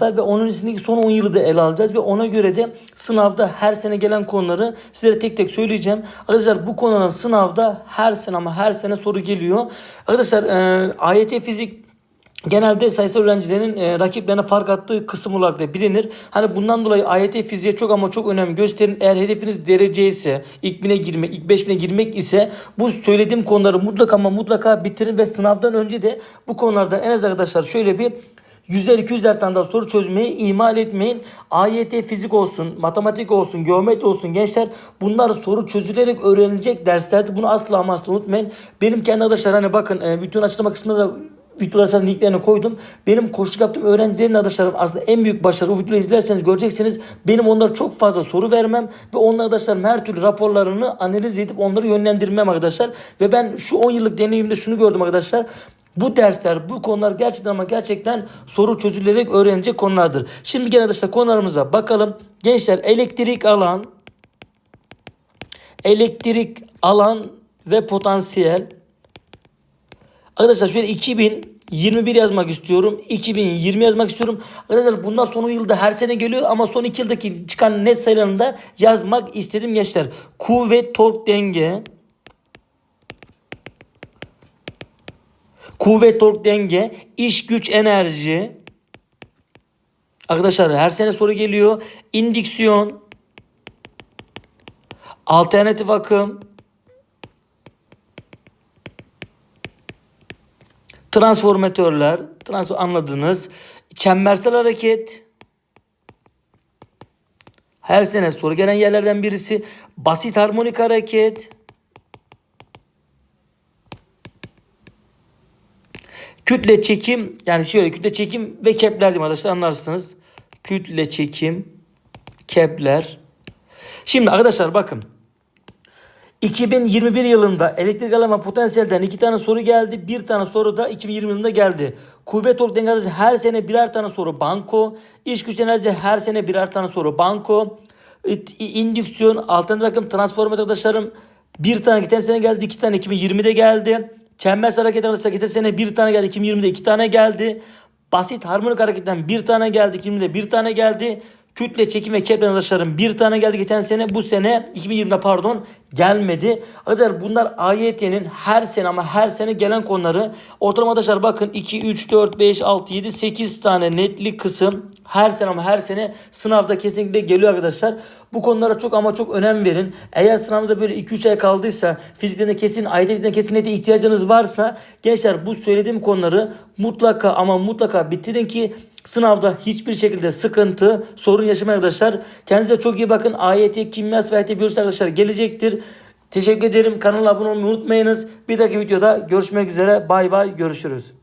ve onun içindeki son 10 yılı da ele alacağız ve ona göre de sınavda her sene gelen konuları sizlere tek tek söyleyeceğim. Arkadaşlar bu konuların sınavda her sene ama her sene soru geliyor. Arkadaşlar e, AYT fizik Genelde sayısal öğrencilerin e, rakiplerine fark attığı kısım olarak da bilinir. Hani bundan dolayı AYT fiziğe çok ama çok önem gösterin. Eğer hedefiniz derece ise, ilk bine girmek, ilk beş bine girmek ise bu söylediğim konuları mutlaka ama mutlaka bitirin ve sınavdan önce de bu konulardan en az arkadaşlar şöyle bir 100'er 200'er tane daha soru çözmeyi ihmal etmeyin. AYT fizik olsun, matematik olsun, geometri olsun gençler bunlar soru çözülerek öğrenilecek derslerdi. Bunu asla ama asla unutmayın. Benim kendi arkadaşlar hani bakın e, bütün açıklama kısmında da videolar linklerini koydum. Benim koşuluk yaptığım öğrencilerin arkadaşlarım aslında en büyük başarı. O videoyu izlerseniz göreceksiniz. Benim onlara çok fazla soru vermem ve onlar arkadaşlarım her türlü raporlarını analiz edip onları yönlendirmem arkadaşlar. Ve ben şu 10 yıllık deneyimde şunu gördüm arkadaşlar. Bu dersler, bu konular gerçekten ama gerçekten soru çözülerek öğrenecek konulardır. Şimdi gene arkadaşlar konularımıza bakalım. Gençler elektrik alan, elektrik alan ve potansiyel. Arkadaşlar şöyle 2021 yazmak istiyorum. 2020 yazmak istiyorum. Arkadaşlar bundan son yılda her sene geliyor ama son 2 yıldaki çıkan net sayılarını da yazmak istedim gençler. Kuvvet, tork, denge. Kuvvet, tork, denge. iş güç, enerji. Arkadaşlar her sene soru geliyor. İndüksiyon. Alternatif akım. Transformatörler, trans anladınız. Çembersel hareket. Her sene soru gelen yerlerden birisi. Basit harmonik hareket. Kütle çekim yani şöyle kütle çekim ve kepler diyeyim arkadaşlar anlarsınız. Kütle çekim, kepler. Şimdi arkadaşlar bakın. 2021 yılında elektrik alan ve potansiyelden iki tane soru geldi. Bir tane soru da 2020 yılında geldi. Kuvvet tork denge enerji her sene birer tane soru banko. İş güç enerji her sene birer tane soru banko. İndüksiyon, alternatif akım, transformatör arkadaşlarım bir tane geçen sene geldi. iki tane 2020'de geldi. Çembersel hareket arkadaşlar geçen sene bir tane geldi. 2020'de iki tane geldi. Basit harmonik hareketten bir tane geldi. 2020'de bir tane geldi. Kütle çekim ve kepler arkadaşlarım bir tane geldi geçen sene. Bu sene 2020'de pardon gelmedi. Arkadaşlar bunlar AYT'nin her sene ama her sene gelen konuları. Ortalama arkadaşlar bakın 2, 3, 4, 5, 6, 7, 8 tane netli kısım her sene ama her sene sınavda kesinlikle geliyor arkadaşlar. Bu konulara çok ama çok önem verin. Eğer sınavda böyle 2-3 ay kaldıysa fizikten de kesin, AYT fizikten kesin nete ihtiyacınız varsa gençler bu söylediğim konuları mutlaka ama mutlaka bitirin ki Sınavda hiçbir şekilde sıkıntı, sorun yaşamayın arkadaşlar. Kendinize çok iyi bakın. AYT, kimyas ve AYT biyolojisi arkadaşlar gelecektir. Teşekkür ederim. Kanala abone olmayı unutmayınız. Bir dahaki videoda görüşmek üzere. Bay bay. Görüşürüz.